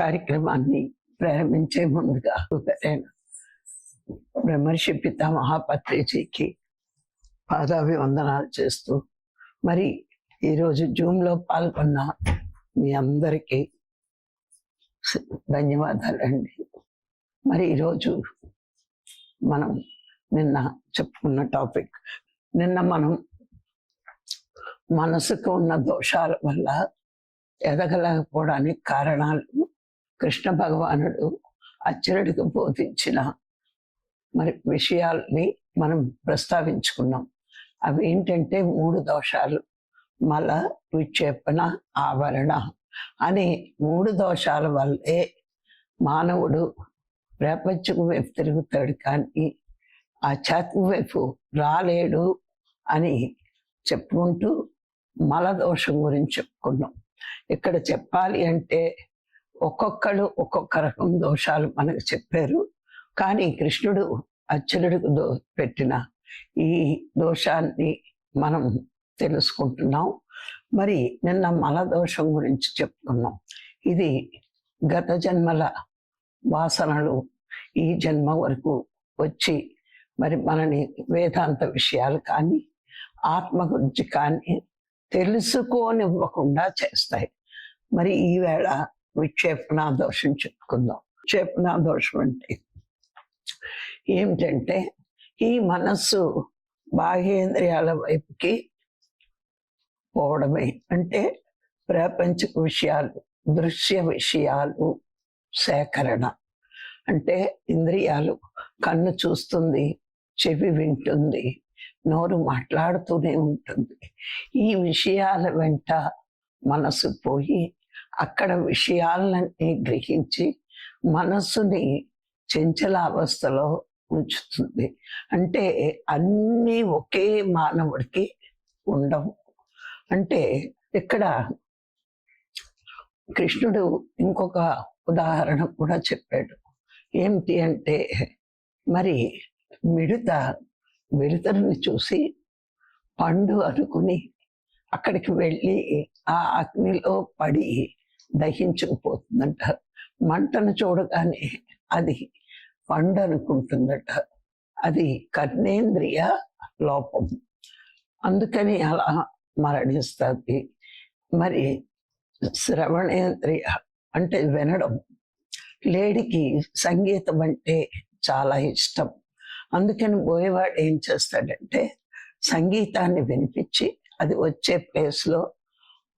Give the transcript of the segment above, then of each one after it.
కార్యక్రమాన్ని ప్రారంభించే ముందుగా నేను బ్రహ్మర్షి పిత మహాపత్రిజీకి పాదాభివందనాలు చేస్తూ మరి ఈరోజు జూమ్లో పాల్గొన్న మీ అందరికీ ధన్యవాదాలండి. మరి ఈరోజు మనం నిన్న చెప్పుకున్న టాపిక్ నిన్న మనం మనసుకు ఉన్న దోషాల వల్ల ఎదగలేకపోవడానికి కారణాలు కృష్ణ భగవానుడు అచ్చరుడికి బోధించిన మరి విషయాల్ని మనం ప్రస్తావించుకున్నాం. అవి ఏంటంటే మూడు దోషాలు. మల విక్షేపణ ఆవరణ అనే మూడు దోషాల వల్లే మానవుడు ప్రపంచం వైపు తిరుగుతాడు కానీ ఆధ్యాత్మ వైపు రాలేడు అని చెప్పుకుంటూ మల దోషం గురించి చెప్పుకున్నాం. ఇక్కడ చెప్పాలి అంటే ఒక్కొక్కరు ఒక్కొక్క రకం దోషాలు మనకు చెప్పారు. కానీ కృష్ణుడు అర్జునుడికి దో పెట్టిన ఈ దోషాన్ని మనం తెలుసుకుంటున్నాం. మరి నిన్న మల దోషం గురించి చెప్పుకున్నాం. ఇది గత జన్మల వాసనలు ఈ జన్మ వరకు వచ్చి మరి మనని వేదాంత విషయాలు కానీ ఆత్మ గురించి కానీ తెలుసుకోనివ్వకుండా చేస్తాయి. మరి ఈవేళ విక్షేపణ దోషం చెప్పుకుందాం. విక్షేపణ దోషం అంటే ఏమిటంటే ఈ మనస్సు బాహ్యేంద్రియాల వైపుకి పోవడమే. అంటే ప్రాపంచిక విషయాలు దృశ్య విషయాలు సేకరణ. అంటే ఇంద్రియాలు కన్ను చూస్తుంది చెవి వింటుంది నోరు మాట్లాడుతూనే ఉంటుంది. ఈ విషయాల వెంట మనసు పోయి అక్కడ విషయాలన్నీ గ్రహించి మనస్సుని చెంచలావస్థలో ఉంచుతుంది. అంటే అన్నీ ఒకే మానవుడికి ఉండవు. అంటే ఇక్కడ కృష్ణుడు ఇంకొక ఉదాహరణ కూడా చెప్పాడు. ఏమిటి అంటే మరి మిడత మిడతని చూసి పండు అనుకుని అక్కడికి వెళ్ళి ఆ అగ్నిలో పడి దహించుకుపోతుందంట. మంటను చూడగానే అది పండు అనుకుంటుందట అది కర్ణేంద్రియ లోపం. అందుకని అలా మరణిస్తుంది. మరి శ్రవణేంద్రియ అంటే వినడం. లేడికి సంగీతం అంటే చాలా ఇష్టం. అందుకని పోయేవాడు ఏం చేస్తాడంటే సంగీతాన్ని వినిపించి అది వచ్చే ప్లేస్లో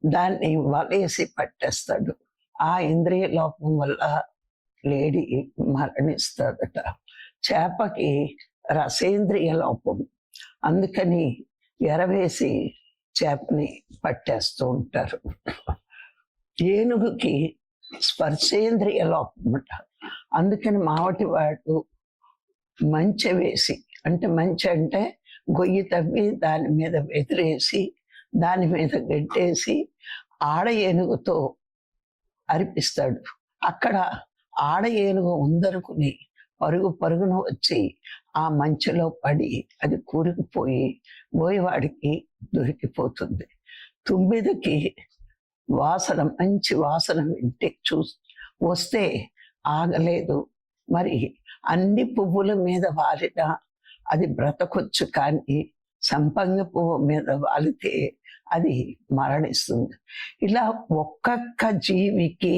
దాన్ని వలేసి పట్టేస్తాడు. ఆ ఇంద్రియ లోపం వల్ల లేడీ మరణిస్తాడట. చేపకి రసేంద్రియ లోపం. అందుకని ఎరవేసి చేపని పట్టేస్తూ ఉంటారు. ఏనుగుకి స్పర్శేంద్రియ లోపం అంట అందుకని మావటి వాడు మంచె వేసి అంటే మంచి అంటే గొయ్యి తవ్వి దాని మీద వెదిరేసి దాని మీద గడ్డేసి ఆడ ఏనుగుతో అరిపిస్తాడు. అక్కడ ఆడ ఏనుగు ఉందనుకుని పరుగు పరుగున వచ్చి ఆ మంచులో పడి అది కూరుకుపోయి బోయవాడికి దొరికిపోతుంది. తుమ్మిదకి వాసన మంచి వాసన వింటే చూ వస్తే ఆగలేదు. మరి అన్ని పువ్వుల మీద వాలిన అది బ్రతకొచ్చు కానీ సంపంగ పువ్వు మీద వాలితే అది మరణిస్తుంది. ఇలా ఒక్కొక్క జీవికి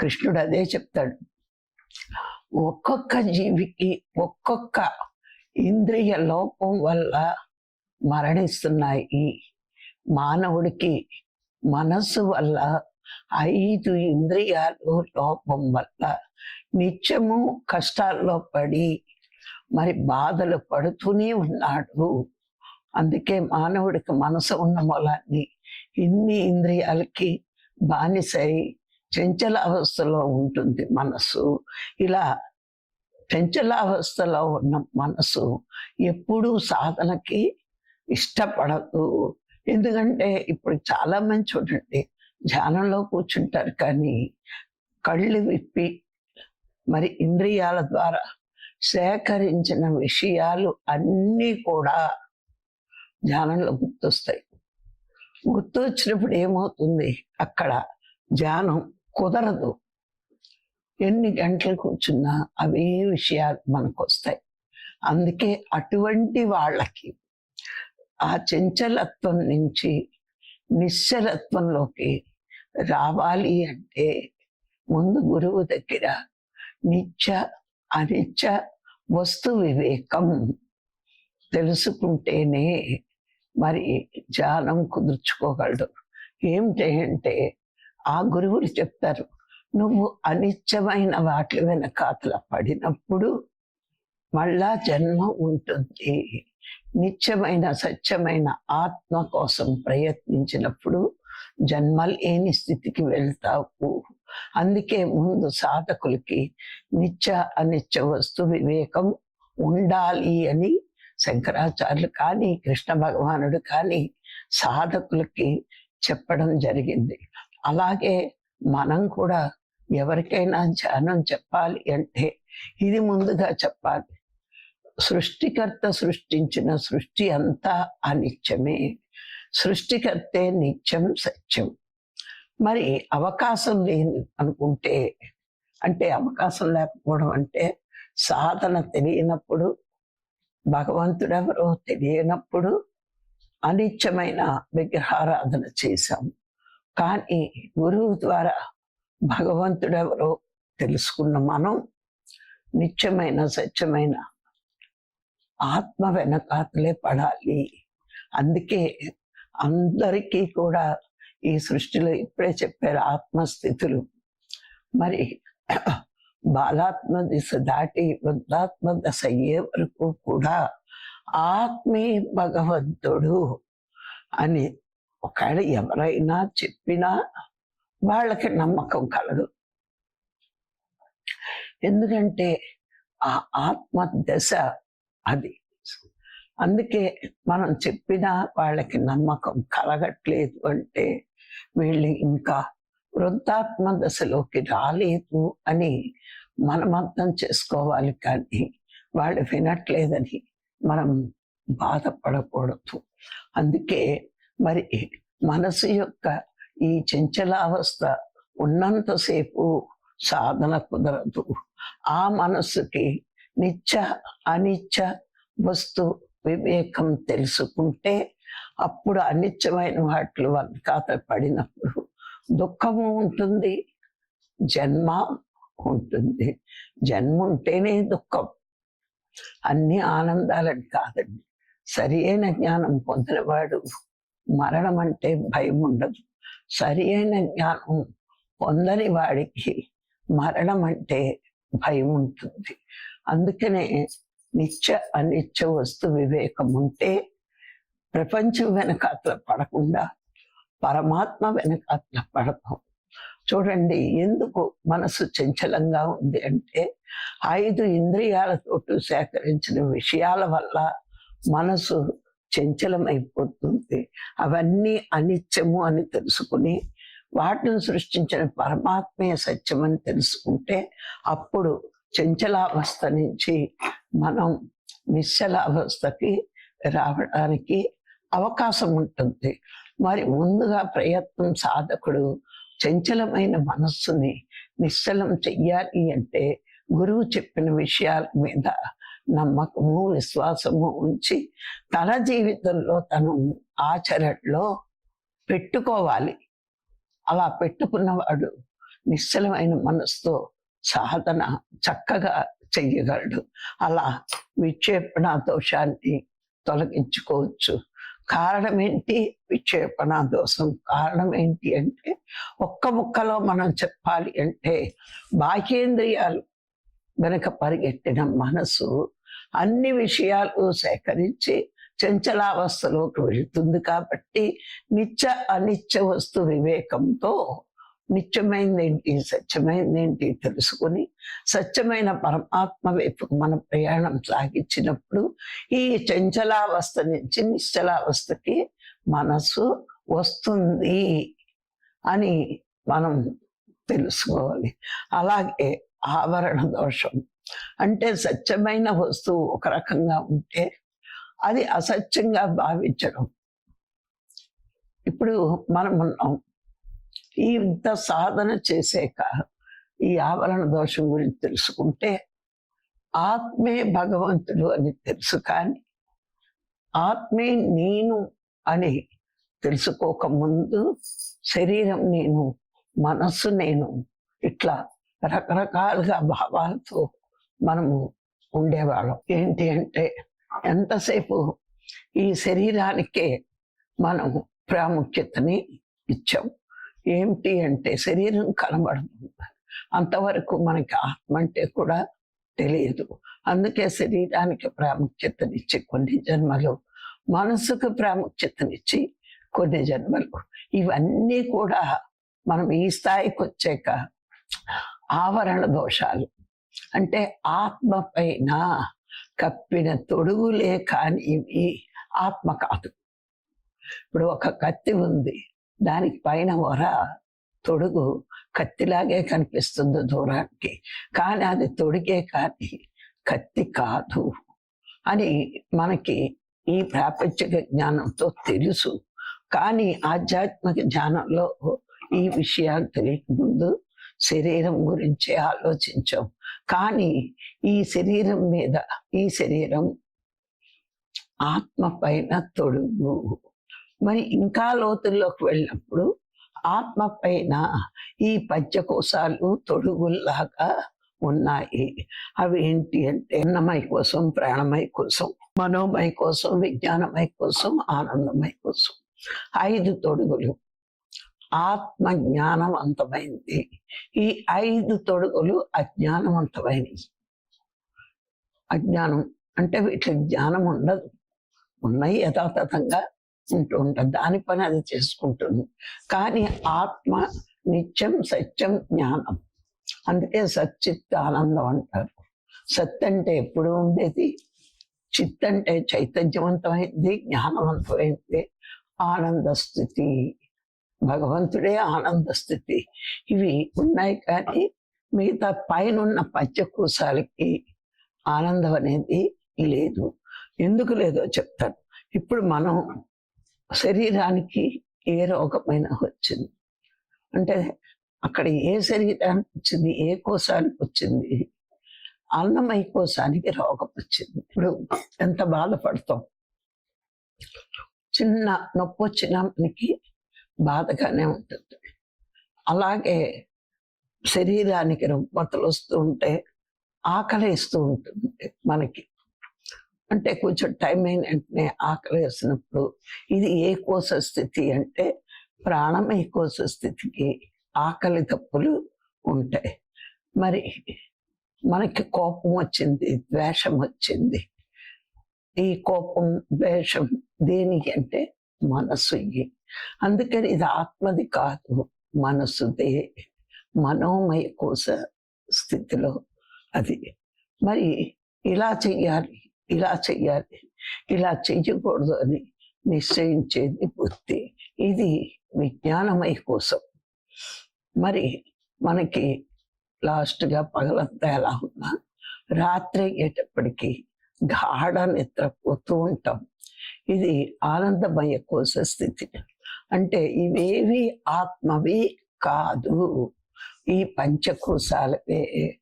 కృష్ణుడు అదే చెప్తాడు. ఒక్కొక్క జీవికి ఒక్కొక్క ఇంద్రియ లోపం వల్ల మరణిస్తున్నాయి. మానవుడికి మనస్సు వల్ల ఐదు ఇంద్రియాలు లోపం వల్ల నిత్యము కష్టాల్లో పడి మరి బాధలు పడుతూనే ఉన్నాడు. అందుకే మానవుడికి మనసు ఉన్న మూలాన్ని ఇన్ని ఇంద్రియాలకి బానిసై చంచల అవస్థలో ఉంటుంది మనసు ఇలా చంచల అవస్థలో ఉన్న మనసు ఎప్పుడూ సాధనకి ఇష్టపడదు. ఎందుకంటే ఇప్పుడు చాలా మంది చూడండి ధ్యానంలో కూర్చుంటారు కానీ కళ్ళు విప్పి మరి ఇంద్రియాల ద్వారా సేకరించిన విషయాలు అన్నీ కూడా ధ్యానంలో గుర్తొస్తాయి. గుర్తు వచ్చినప్పుడు ఏమవుతుంది? అక్కడ ధ్యానం కుదరదు. ఎన్ని గంటలు కూర్చున్నా అవే విషయాలు మనకు వస్తాయి అందుకే అటువంటి వాళ్ళకి ఆ చంచలత్వం నుంచి నిశ్చలత్వంలోకి రావాలి అంటే ముందు గురువు దగ్గర నిత్య అనిత్య వస్తు వివేకం తెలుసుకుంటేనే మరి ధ్యానం కుదుర్చుకోగలడు. ఏమిటి అంటే ఆ గురువులు చెప్తారు నువ్వు అనిత్యమైన వాటి వెనకాతల పడినప్పుడు మళ్ళా జన్మ ఉంటుంది. నిత్యమైన సత్యమైన ఆత్మ కోసం ప్రయత్నించినప్పుడు జన్మ లేని స్థితికి వెళ్తావు. అందుకే ముందు సాధకులకి నిత్య అనిత్య వస్తు వివేకం ఉండాలి అని శంకరాచార్యులు కానీ కృష్ణ భగవానుడు కానీ సాధకులకి చెప్పడం జరిగింది. అలాగే మనం కూడా ఎవరికైనా ధ్యానం చెప్పాలి అంటే ఇది ముందుగా చెప్పాలి. సృష్టికర్త సృష్టించిన సృష్టి అంతా అనిత్యమే. సృష్టికర్తే నిత్యం సత్యం. మరి అవకాశం లేని అనుకుంటే అంటే అవకాశం లేకపోవడం అంటే సాధన తెలియనప్పుడు భగవంతుడెవరో తెలియనప్పుడు అనిత్యమైన విగ్రహారాధన చేశాం కానీ గురువు ద్వారా భగవంతుడెవరో తెలుసుకున్న మనం నిత్యమైన సత్యమైన ఆత్మ వెనకాతలే పడాలి. అందుకే అందరికీ కూడా ఈ సృష్టిలో ఇప్పుడే చెప్పారు ఆత్మస్థితులు. మరి బాలాత్మ దిశ దాటి వృద్ధాత్మ దశ అయ్యే వరకు కూడా ఆత్మే భగవంతుడు అని ఒకవేళ ఎవరైనా చెప్పినా వాళ్ళకి నమ్మకం కలదు. ఎందుకంటే ఆ ఆత్మ దశ అది. అందుకే మనం చెప్పినా వాళ్ళకి నమ్మకం కలగట్లేదు అంటే వీళ్ళు ఇంకా వృద్ధాత్మ దశలోకి రాలేదు అని మనం అర్థం చేసుకోవాలి కానీ వాళ్ళు వినట్లేదని మనం బాధపడకూడదు. అందుకే మరి మనసు యొక్క ఈ చంచలావస్థ ఉన్నంతసేపు సాధన కుదరదు. ఆ మనస్సుకి నిత్య అనిత్య వస్తు వివేకం తెలుసుకుంటే అప్పుడు అనిత్యమైన వాటిలో వర్గాత పడినప్పుడు దుఃఖము ఉంటుంది జన్మ ఉంటుంది. జన్మ ఉంటేనే దుఃఖం. అన్ని ఆనందాలని కాదండి. సరి అయిన జ్ఞానం పొందినవాడు మరణం అంటే భయం ఉండదు సరి అయిన జ్ఞానం పొందని వాడికి మరణం అంటే భయం ఉంటుంది అందుకనే నిత్య అనిత్య వస్తు వివేకం ఉంటే ప్రపంచం వెనకాతల పడకుండా పరమాత్మ వెనక పడతాం చూడండి ఎందుకు మనసు చంచలంగా ఉంది అంటే ఐదు ఇంద్రియాలతోటి సేకరించిన విషయాల వల్ల మనసు చంచలమైపోతుంది. అవన్నీ అనిత్యము అని తెలుసుకుని వాటిని సృష్టించిన పరమాత్మే సత్యమని తెలుసుకుంటే అప్పుడు చంచలావస్థ నుంచి మనం నిశ్చలావస్థకి రావడానికి అవకాశం ఉంటుంది. మరి ముందుగా ప్రయత్నం సాధకుడు చంచలమైన మనస్సుని నిశ్చలం చెయ్యాలి అంటే గురువు చెప్పిన విషయాల మీద నమ్మకము విశ్వాసము ఉంచి తన జీవితంలో తను ఆచరణలో పెట్టుకోవాలి. అలా పెట్టుకున్నవాడు నిశ్చలమైన మనసుతో సాధన చక్కగా చెయ్యగలడు. అలా విక్షేపణ దోషాన్ని తొలగించుకోవచ్చు. కారణం ఏంటి? విక్షేపణ దోషం. కారణం ఏంటి అంటే ఒక్క ముక్కలో మనం చెప్పాలి అంటే బాహ్యేంద్రియాలు వెనక పరిగెట్టిన మనసు అన్ని విషయాలు సేకరించి చంచలావస్థలోకి వెళుతుంది కాబట్టి నిత్య అనిత్య వస్తు వివేకంతో నిత్యమైందేంటి సత్యమైందేంటి తెలుసుకుని సత్యమైన పరమాత్మ వైపుకు మన ప్రయాణం సాగించినప్పుడు ఈ చంచలావస్థ నుంచి నిశ్చలావస్థకి మనసు వస్తుంది అని మనం తెలుసుకోవాలి. అలాగే ఆవరణ దోషం అంటే సత్యమైన వస్తువు ఒక రకంగా ఉంటే అది అసత్యంగా భావించడం. ఇప్పుడు మనం ఉన్నాం. ఇంత సాధన చేసాక ఈ ఆవరణ దోషం గురించి తెలుసుకుంటే ఆత్మే భగవంతుడు అని తెలుసు కానీ ఆత్మే నేను అని తెలుసుకోక ముందు శరీరం నేను మనస్సు నేను ఇట్లా రకరకాలుగా భావాలతో మనము ఉండేవాళ్ళం. ఏంటి అంటే ఎంతసేపు ఈ శరీరానికే మనం ప్రాముఖ్యతని ఇచ్చాం. ఏమిటి అంటే శరీరం కనబడుతుంది. అంతవరకు మనకి ఆత్మ అంటే కూడా తెలియదు. అందుకే శరీరానికి ప్రాముఖ్యతనిచ్చి కొన్ని జన్మలు మనసుకు ప్రాముఖ్యతనిచ్చి కొన్ని జన్మలు. ఇవన్నీ కూడా మనం ఈ స్థాయికి వచ్చాక ఆవరణ దోషాలు. అంటే ఆత్మ పైన కప్పిన తొడుగులే కాని ఆత్మ కాదు. ఇప్పుడు ఒక కత్తి ఉంది. దానికి పైన ఒర తొడుగు కత్తిలాగే కనిపిస్తుంది దూరానికి. కానీ అది తొడిగే కానీ కత్తి కాదు అని మనకి ఈ ప్రాపంచిక జ్ఞానంతో తెలుసు. కానీ ఆధ్యాత్మిక జ్ఞానంలో ఈ విషయాలు తెలియకముందు శరీరం గురించి ఆలోచించాం. కానీ ఈ శరీరం మీద ఈ శరీరం ఆత్మ పైన తొడుగు. మరి ఇంకా లోతుల్లోకి వెళ్ళినప్పుడు ఆత్మ పైన ఈ పంచకోశాలు తొడుగుల్లాగా ఉన్నాయి. అవి ఏంటి అంటే అన్నమయ కోసం ప్రాణమయ కోసం మనోమయ కోసం విజ్ఞానమయ కోసం ఆనందమయ కోసం. ఐదు తొడుగులు. ఆత్మ జ్ఞానవంతమైంది. ఈ ఐదు తొడుగులు అజ్ఞానవంతమైనవి. అజ్ఞానం అంటే వీటికి జ్ఞానం ఉండదు. ఉన్నాయి యథాతథంగా ఉంటూ ఉంటుంది దాని పని అది చేసుకుంటుంది. కానీ ఆత్మ నిత్యం సత్యం జ్ఞానం. అందుకే సచ్చిత్ ఆనందం అంటారు. సత్ అంటే ఎప్పుడు ఉండేది? చిత్ అంటే చైతన్యవంతమైంది జ్ఞానవంతమైంది. ఆనంద స్థితి. భగవంతుడే ఆనంద స్థితి. ఇవి ఉన్నాయి కానీ మిగతా పైన ఉన్న పంచకోశాలకి ఆనందం అనేది లేదు. ఎందుకు లేదో చెప్తాను. ఇప్పుడు మనం శరీరానికి ఏ రోగమైన వచ్చింది. అంటే అక్కడ ఏ శరీరానికి వచ్చింది ఏ కోశానికి వచ్చింది అన్నమయ కోశానికి రోగం వచ్చింది. ఇప్పుడు ఎంత బాధపడతాం? చిన్న నొప్పి వచ్చినా మనకి బాధగానే ఉంటుంది. అలాగే శరీరానికి రుగ్మతలు వస్తూ ఉంటే ఆకలి ఇస్తూ ఉంటుంది మనకి. అంటే కొంచెం టైం అయిన వెంటనే ఆకలి వేసినప్పుడు ఇది ఏ కోస స్థితి అంటే ప్రాణం ఏ కోస స్థితికి ఆకలి తప్పులు ఉంటాయి. మరి మనకి కోపం వచ్చింది ద్వేషం వచ్చింది. ఈ కోపం ద్వేషం దేనికి అంటే మనస్సు అందుకని ఇది ఆత్మది కాదు మనసుదే మనోమయ కోస స్థితిలో అది. మరి ఇలా చెయ్యాలి. ఇలా చెయ్యాలి. ఇలా చెయ్యకూడదు అని నిశ్చయించేది బుద్ధి. ఇది విజ్ఞానమయ కోసం. మరి మనకి లాస్ట్గా పగలంతా ఎలా ఉన్నా రాత్రి అయ్యేటప్పటికీ గాఢ నిద్రపోతూ ఉంటాం. ఇది ఆనందమయ కోస స్థితి. అంటే ఇవేవి ఆత్మవి కాదు. ఈ పంచకోశాలవే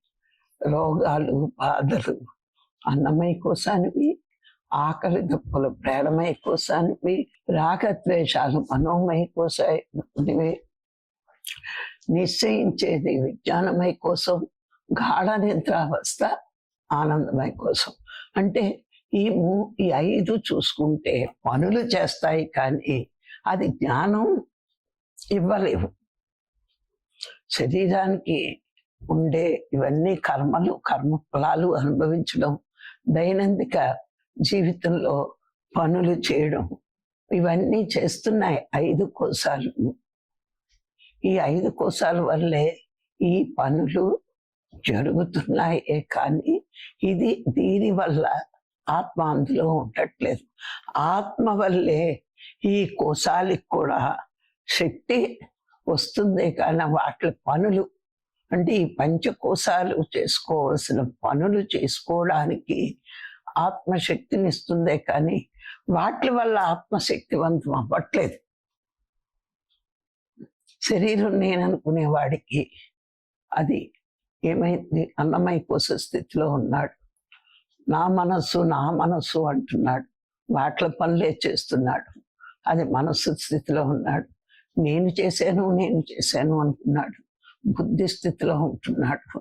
రోగాలు బాధలు అన్నమై కోసానివి ఆకలి దుప్పులు ప్రేరమై కోసానివి రాగద్వేషాలు మనోమయ కోసానివి నిశ్చయించేది విజ్ఞానమై కోసం గాఢ నిద్రావస్థ ఆనందమై కోసం. అంటే ఈ మూ- ఈ ఐదు చూసుకుంటే పనులు చేస్తాయి కానీ అది జ్ఞానం ఇవ్వలేవు. శరీరానికి ఉండే ఇవన్నీ కర్మలు కర్మ ఫలాలు అనుభవించడం దైనందిక జీవితంలో పనులు చేయడం. ఇవన్నీ చేస్తున్నాయి ఐదు కోశాలు ఈ ఐదు కోశాల వల్లే ఈ పనులు జరుగుతున్నాయే కానీ ఇది దీని వల్ల ఆత్మ అందులో ఉండట్లేదు. ఆత్మ వల్లే ఈ కోశాలకు కూడా శక్తి వస్తుంది కానీ వాటి పనులు అంటే ఈ పంచకోశాలు చేసుకోవాల్సిన పనులు చేసుకోవడానికి ఆత్మశక్తిని ఇస్తుందే కానీ వాటి వల్ల ఆత్మశక్తివంతం అవ్వట్లేదు. శరీరం నేననుకునేవాడికి అది ఏమైంది? అన్నమయ కోస స్థితిలో ఉన్నాడు. నా మనస్సు నా మనస్సు అంటున్నాడు. వాట్ల పనులే చేస్తున్నాడు. అది మనస్సు స్థితిలో ఉన్నాడు. నేను చేశాను నేను చేశాను అనుకున్నాడు. బుద్ధి స్థితిలో ఉంటున్నాడు.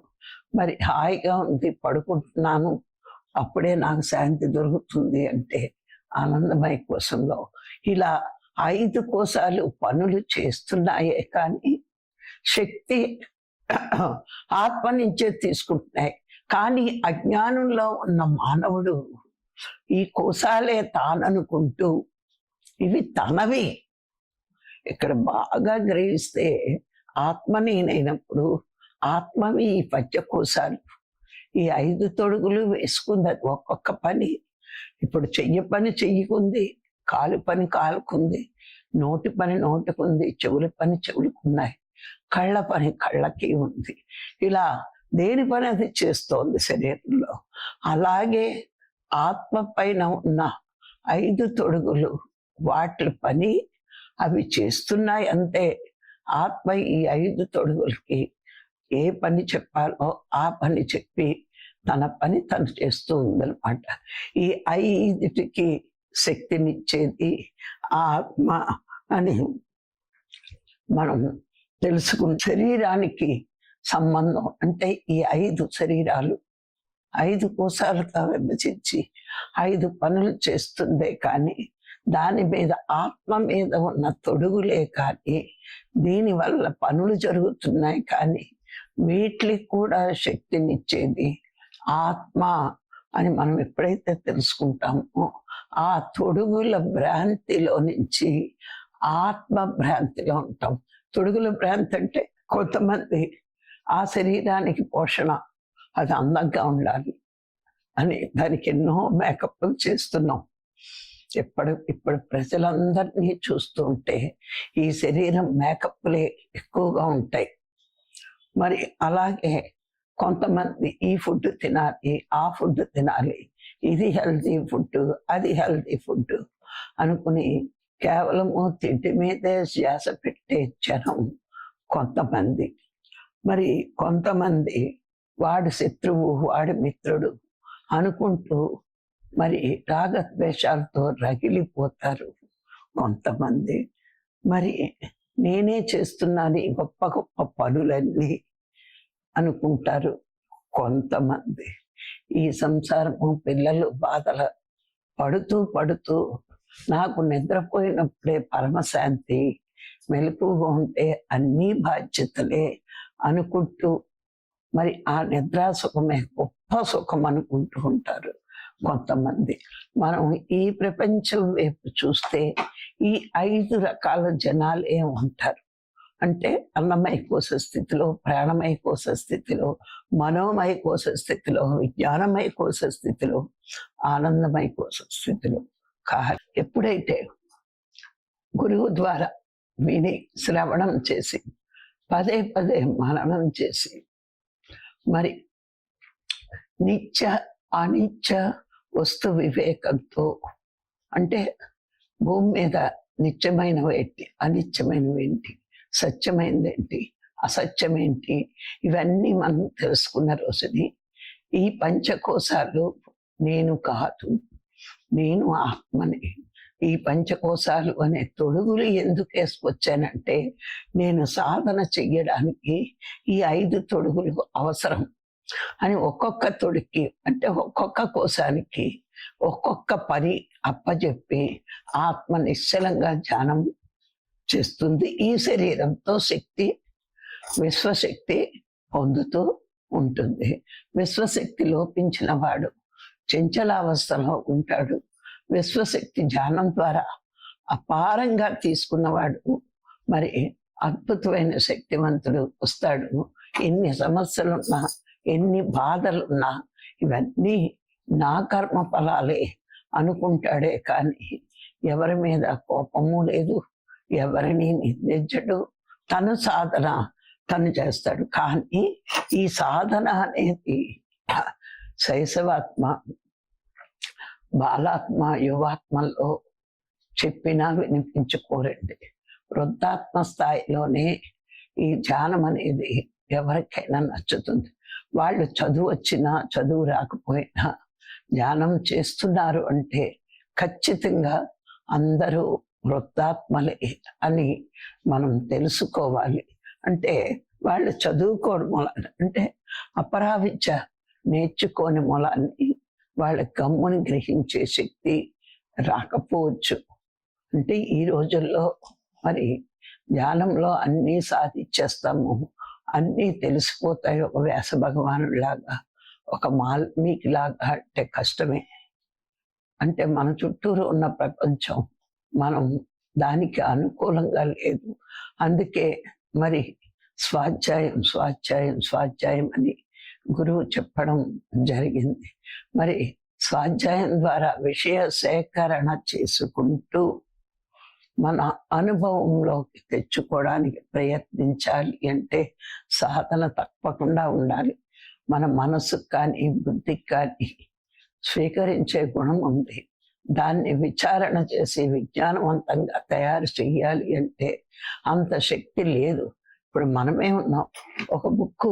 మరి హాయిగా ఉంది పడుకుంటున్నాను. అప్పుడే నాకు శాంతి దొరుకుతుంది అంటే ఆనందమయ కోసంలో. ఇలా ఐదు కోసాలు పనులు చేస్తున్నాయే కానీ శక్తి ఆత్మ నుంచే తీసుకుంటున్నాయి. కానీ అజ్ఞానంలో ఉన్న మానవుడు ఈ కోసాలే తాననుకుంటూ ఇవి తనవి. ఇక్కడ బాగా గ్రహిస్తే ఆత్మ నేనైనప్పుడు ఆత్మవి ఈ పంచకోశాలు ఈ ఐదు తొడుగులు వేసుకుంది ఒక్కొక్క పని. ఇప్పుడు చెయ్యి పని చెయ్యకుంది కాలు పని కాలుకుంది నోటి పని నోటికుంది చెవుల పని చెవులకున్నాయి. కళ్ళ పని కళ్ళకి ఉంది. ఇలా దేని పని అది చేస్తోంది శరీరంలో? అలాగే ఆత్మ పైన ఉన్న ఐదు తొడుగులు వాటి పని అవి చేస్తున్నాయి అంతే ఆత్మ ఈ ఐదు తొడుగులకి ఏ పని చెప్పాలో ఆ పని చెప్పి తన పని తను చేస్తూ ఉందన్నమాట. ఈ ఐదిటికి శక్తినిచ్చేది ఆత్మ అని మనం తెలుసుకున్న శరీరానికి సంబంధం. అంటే ఈ ఐదు శరీరాలు ఐదు కోసాలుగా విభజించి ఐదు పనులు చేస్తుందే కానీ దాని మీద ఆత్మ మీద ఉన్న తొడుగులే కానీ దీనివల్ల పనులు జరుగుతున్నాయి కానీ వీటికి కూడా శక్తినిచ్చేది ఆత్మ అని మనం ఎప్పుడైతే తెలుసుకుంటామో ఆ తొడుగుల భ్రాంతిలో నుంచి ఆత్మ భ్రాంతిలో ఉంటాం. తొడుగుల భ్రాంతి అంటే కొంతమంది ఆ శరీరానికి పోషణ అది అందంగా ఉండాలి అని దానికి ఎన్నో మేకప్లు చేస్తున్నాం. ఎప్పుడు ఇప్పుడు ప్రజలందరినీ చూస్తూ ఉంటే ఈ శరీరం మేకప్లే ఎక్కువగా ఉంటాయి. మరి అలాగే కొంతమంది ఈ ఫుడ్ తినాలి ఆ ఫుడ్ తినాలి ఇది హెల్తీ ఫుడ్ అది హెల్తీ ఫుడ్ అనుకుని కేవలము తిండి మీదే శ్వాస పెట్టే జనం కొంతమంది. మరి కొంతమంది వాడి శత్రువు వాడి మిత్రుడు అనుకుంటూ మరి రాగద్వేషాలతో రగిలిపోతారు కొంతమంది. మరి నేనే చేస్తున్నాను ఈ గొప్ప గొప్ప పనులన్నీ అనుకుంటారు కొంతమంది. ఈ సంసారము పిల్లలు బాధల పడుతూ పడుతూ నాకు నిద్రపోయినప్పుడే పరమశాంతి మెలకుగా ఉంటే అన్ని బాధ్యతలే అనుకుంటూ మరి ఆ నిద్రా సుఖమే గొప్ప సుఖం అనుకుంటూ ఉంటారు. కొంతమంది. మనం ఈ ప్రపంచం వైపు చూస్తే ఈ ఐదు రకాల జనాలు ఏం అంటే అన్నమయ కోశ స్థితిలో ప్రాణమయ కోశ స్థితిలో మనోమయ కోశ స్థితిలో విజ్ఞానమయ కోశ స్థితిలో ఆనందమయ కోశ స్థితిలో. కా ఎప్పుడైతే గురువు ద్వారా విని శ్రవణం చేసి పదే పదే మననం చేసి మరి నిత్య అనిత్య వస్తు వివేకంతో. అంటే భూమి మీద నిత్యమైనవి ఏంటి? అనిత్యమైనవి ఏంటి? సత్యమైనది ఏంటి? అసత్యం ఏంటి? ఇవన్నీ మనం తెలుసుకున్న రోజుని ఈ పంచకోశాలు నేను కాదు నేను ఆత్మని. ఈ పంచకోశాలు అనే తొడుగులు ఎందుకు వేసుకొచ్చానంటే నేను సాధన చెయ్యడానికి ఈ ఐదు తొడుగులు అవసరం. అని ఒక్కొక్క తొడికి అంటే ఒక్కొక్క కోశానికి ఒక్కొక్క పని అప్పచెప్పి ఆత్మ నిశ్చలంగా ధ్యానం చేస్తుంది. ఈ శరీరంతో శక్తి విశ్వశక్తి పొందుతూ ఉంటుంది. విశ్వశక్తి లోపించిన వాడు చంచలావస్థలో ఉంటాడు. విశ్వశక్తి ధ్యానం ద్వారా అపారంగా తీసుకున్నవాడు మరి అద్భుతమైన శక్తివంతుడు వస్తాడు. ఎన్ని సమస్యలున్నా ఎన్ని బాధలున్నా ఇవన్నీ నా కర్మ ఫలాలే అనుకుంటాడే కానీ ఎవరి మీద కోపము లేదు. ఎవరిని నిందించడు. తను సాధన తను చేస్తాడు. కానీ ఈ సాధన అనేది శైశవాత్మ బాలాత్మ యువాత్మలో చెప్పినా వినిపించుకోరండి. వృద్ధాత్మ స్థాయిలోనే ఈ ధ్యానం అనేది ఎవరికైనా నచ్చుతుంది. వాళ్ళు చదువు వచ్చినా చదువు రాకపోయినా ధ్యానం చేస్తున్నారు అంటే ఖచ్చితంగా అందరూ వృత్తాత్మలే అని మనం తెలుసుకోవాలి. అంటే వాళ్ళు చదువుకోవడం మూలాన్ని అంటే అపరావిద్య నేర్చుకోని మూలాన్ని వాళ్ళ గమ్ముని గ్రహించే శక్తి రాకపోవచ్చు. అంటే ఈ రోజుల్లో మరి ధ్యానంలో అన్నీ సాధించేస్తాము. అన్నీ తెలిసిపోతాయి ఒక వ్యాస భగవానుడు లాగా ఒక మాల్మీకి లాగా అంటే కష్టమే. అంటే మన చుట్టూరు ఉన్న ప్రపంచం మనం దానికి అనుకూలంగా లేదు. అందుకే మరి స్వాధ్యాయం స్వాధ్యాయం స్వాధ్యాయం అని గురువు చెప్పడం జరిగింది. మరి స్వాధ్యాయం ద్వారా విషయ సేకరణ చేసుకుంటూ మన అనుభవంలోకి తెచ్చుకోవడానికి ప్రయత్నించాలి అంటే సాధన తప్పకుండా ఉండాలి. మన మనసుకు కానీ బుద్ధికి కానీ స్వీకరించే గుణం ఉంది. దాన్ని విచారణ చేసి విజ్ఞానవంతంగా తయారు చేయాలి అంటే అంత శక్తి లేదు. ఇప్పుడు మనమే ఉన్నాం. ఒక బుక్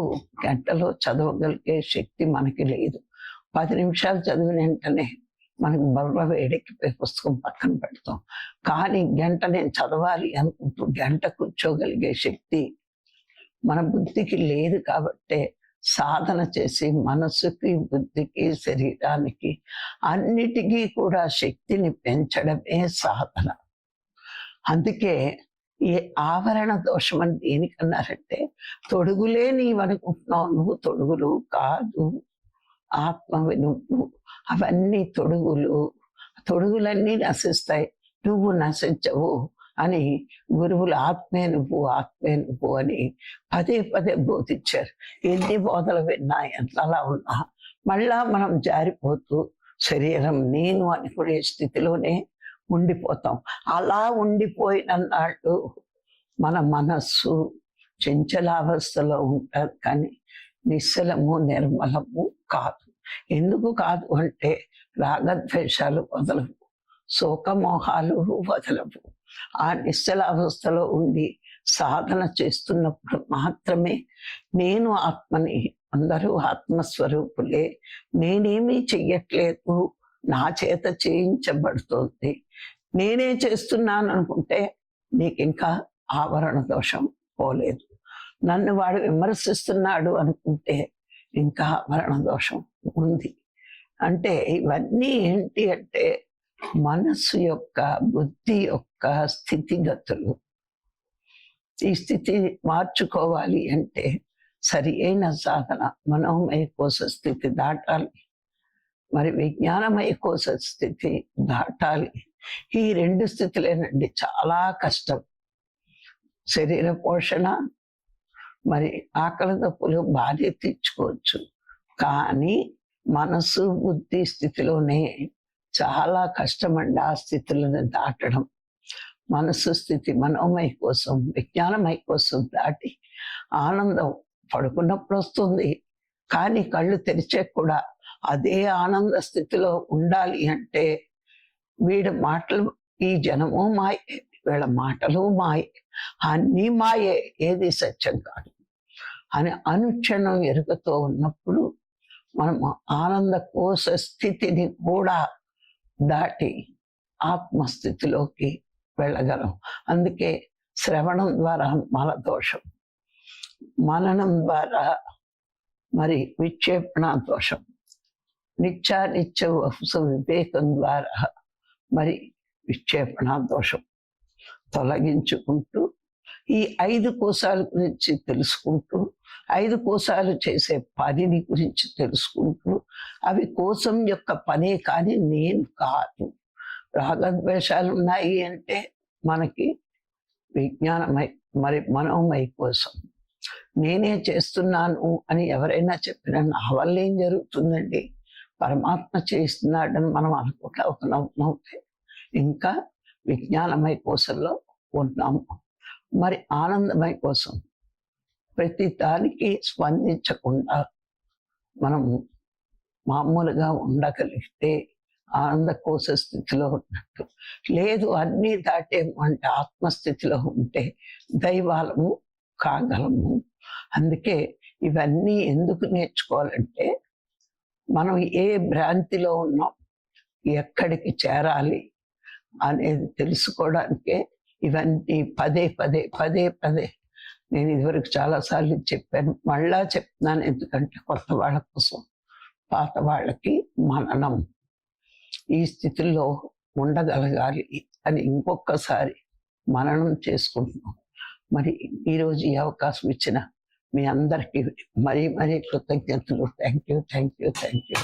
గంటలో చదవగలిగే శక్తి మనకి లేదు. పది నిమిషాలు చదివిన వెంటనే మనకు బర్ర వేడెక్కిపోయి పుస్తకం పక్కన పెడతాం. కానీ గంట నేను చదవాలి అనుకుంటూ గంట కూర్చోగలిగే శక్తి మన బుద్ధికి లేదు కాబట్టే సాధన చేసి మనసుకి బుద్ధికి శరీరానికి అన్నిటికీ కూడా శక్తిని పెంచడమే సాధన. అందుకే ఏ ఆవరణ దోషం అని దేనికన్నారంటే తొడుగులే నీవనుకుంటున్నావు నువ్వు తొడుగులు కాదు. ఆత్మ నువ్వు అవన్నీ తొడుగులు. తొడుగులన్నీ నశిస్తాయి. నువ్వు నశించవు అని గురువులు ఆత్మే నువ్వు ఆత్మే నువ్వు అని పదే పదే బోధించారు. ఎన్ని బోధలు విన్నా ఎంతలా ఉన్నా మళ్ళా మనం జారిపోతూ శరీరం నేను అనుకునే స్థితిలోనే ఉండిపోతాం. అలా ఉండిపోయిన నాళ్ళు మన మనస్సు చంచలావస్థలో ఉంటుంది కానీ నిశ్చలము నిర్మలము కాదు. ఎందుకు కాదు అంటే రాగద్వేషాలు వదలవు శోకమోహాలు వదలవు. ఆ నిశ్చలావస్థలో ఉండి సాధన చేస్తున్నప్పుడు మాత్రమే నేను ఆత్మని అందరూ ఆత్మస్వరూపులే నేనేమీ చెయ్యట్లేదు నా చేత చేయించబడుతోంది. నేనే చేస్తున్నాను అనుకుంటే నీకు ఇంకా ఆవరణ దోషం పోలేదు. నన్ను వాడు విమర్శిస్తున్నాడు అనుకుంటే ఇంకా మరణ దోషం ఉంది. అంటే ఇవన్నీ ఏంటి అంటే మనస్సు యొక్క బుద్ధి యొక్క స్థితిగతులు. ఈ స్థితి మార్చుకోవాలి అంటే సరి అయిన సాధన మనోమయ కోశ స్థితి దాటాలి. మరి విజ్ఞానమయ కోశ స్థితి దాటాలి. ఈ రెండు స్థితులేనండి చాలా కష్టం. శరీర పోషణ మరి ఆకలి తప్పులు బాధ్యత తెచ్చుకోవచ్చు కానీ మనసు బుద్ధి స్థితిలోనే చాలా కష్టమండి ఆ స్థితులను దాటడం మనసు స్థితి మనోమయ కోసం విజ్ఞానమయ కోసం దాటి ఆనందం పడుకున్నప్పుడు వస్తుంది. కానీ కళ్ళు తెరిచే కూడా అదే ఆనంద స్థితిలో ఉండాలి అంటే వీడి మాటలు ఈ జనము మాయే వీళ్ళ మాటలు మాయే. అన్నీ మాయే. ఏది సత్యం కాదు. అని అనుక్షణం ఎరుకతో ఉన్నప్పుడు మనం ఆనంద కోశ స్థితిని కూడా దాటి ఆత్మస్థితిలోకి వెళ్ళగలం. అందుకే శ్రవణం ద్వారా మల దోషం మననం ద్వారా మరి విక్షేపణ దోషం నిత్యానిత్య వహుస వివేకం ద్వారా మరి విక్షేపణ దోషం. తొలగించుకుంటూ ఈ ఐదు కోశాల గురించి తెలుసుకుంటూ ఐదు కోశాలు చేసే పనిని గురించి తెలుసుకుంటూ అవి కోసం యొక్క పనే కానీ నేను కాదు. రాగద్వేషాలు ఉన్నాయి అంటే మనకి విజ్ఞానమై మరి మనోమై కోసం. నేనే చేస్తున్నాను అని ఎవరైనా చెప్పినా నా వల్ల ఏం జరుగుతుందండి? పరమాత్మ చేస్తున్నాడని మనం అనుకుంటా ఒక నవ్వుతే. ఇంకా విజ్ఞానమై కోసంలో ఉన్నాము. మరి ఆనందమై కోసం ప్రతి దానికి స్పందించకుండా మనం మామూలుగా ఉండగలిగితే ఆనంద కోశ స్థితిలో ఉన్నట్టు. లేదు అన్నీ దాటేమంటే ఆత్మస్థితిలో ఉంటే దైవాలము కాగలము. అందుకే ఇవన్నీ ఎందుకు నేర్చుకోవాలంటే మనం ఏ భ్రాంతిలో ఉన్నాం ఎక్కడికి చేరాలి అనేది తెలుసుకోవడానికే ఇవన్నీ పదే పదే పదే పదే. నేను ఇదివరకు చాలాసార్లు చెప్పాను. మళ్ళా చెప్తున్నాను ఎందుకంటే కొత్త వాళ్ళ కోసం పాత వాళ్ళకి మననం. ఈ స్థితిలో ఉండగలగాలి అని ఇంకొకసారి మననం చేసుకుంటున్నాం. మరి ఈరోజు ఈ అవకాశం ఇచ్చిన మీ అందరికీ మరీ మరీ కృతజ్ఞతలు. Thank you thank you thank you